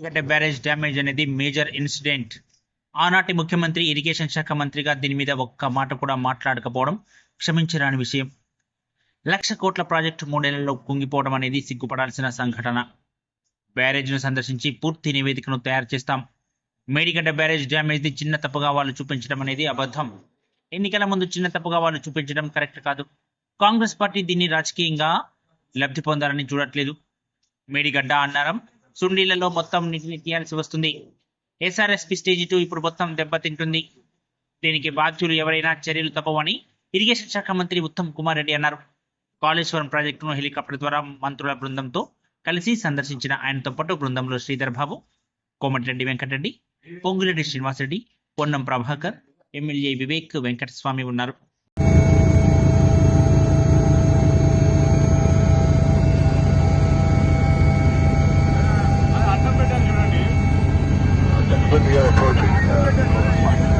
Medigadda barrage damage అనేది major incident. ఆనాటి ముఖ్యమంత్రి ఇరిగేషన్ శాఖ మంత్రిగా దీని మీద ఒక్క మాట కూడా మాట్లాడకపోవడం క్షమించరాని విషయం. లక్ష కోట్ల ప్రాజెక్టు మూడేళ్ళలో కుంగిపోవడం అనేది సిగ్గుపడాల్సిన సంఘటన. బ్యారేజ్ను సందర్శించి పూర్తి నివేదికను తయారు చేస్తాం. మేడిగడ్డ బ్యారేజ్ డ్యామేజ్ ది చిన్న తప్పుగా వాళ్ళు చూపించడం అనేది అబద్ధం. ఎన్నికల ముందు చిన్న తప్పుగా వాళ్ళు చూపించడం కరెక్ట్ కాదు. కాంగ్రెస్ పార్టీ దీన్ని రాజకీయంగా లబ్ధి పొందాలని చూడట్లేదు. మేడిగడ్డ అన్నారం సుండీలలో మొత్తం నీటిని తీయాల్సి వస్తుంది. ఎస్ఆర్ఎస్పి స్టేజ్ టూ ఇప్పుడు మొత్తం దెబ్బతింటుంది. దీనికి బాధ్యులు ఎవరైనా చర్యలు తప్పవని ఇరిగేషన్ శాఖ మంత్రి ఉత్తమ్ కుమార్ రెడ్డి అన్నారు. కాళేశ్వరం ప్రాజెక్టును హెలికాప్టర్ ద్వారా మంత్రుల బృందంతో కలిసి సందర్శించిన ఆయనతో పాటు బృందంలో శ్రీధర్ బాబు కోమటిరెడ్డి వెంకటరెడ్డి పొంగురెడ్డి శ్రీనివాసరెడ్డి పొన్నం ప్రభాకర్ ఎమ్మెల్యే వివేక్ వెంకటస్వామి ఉన్నారు. Looking at approaching.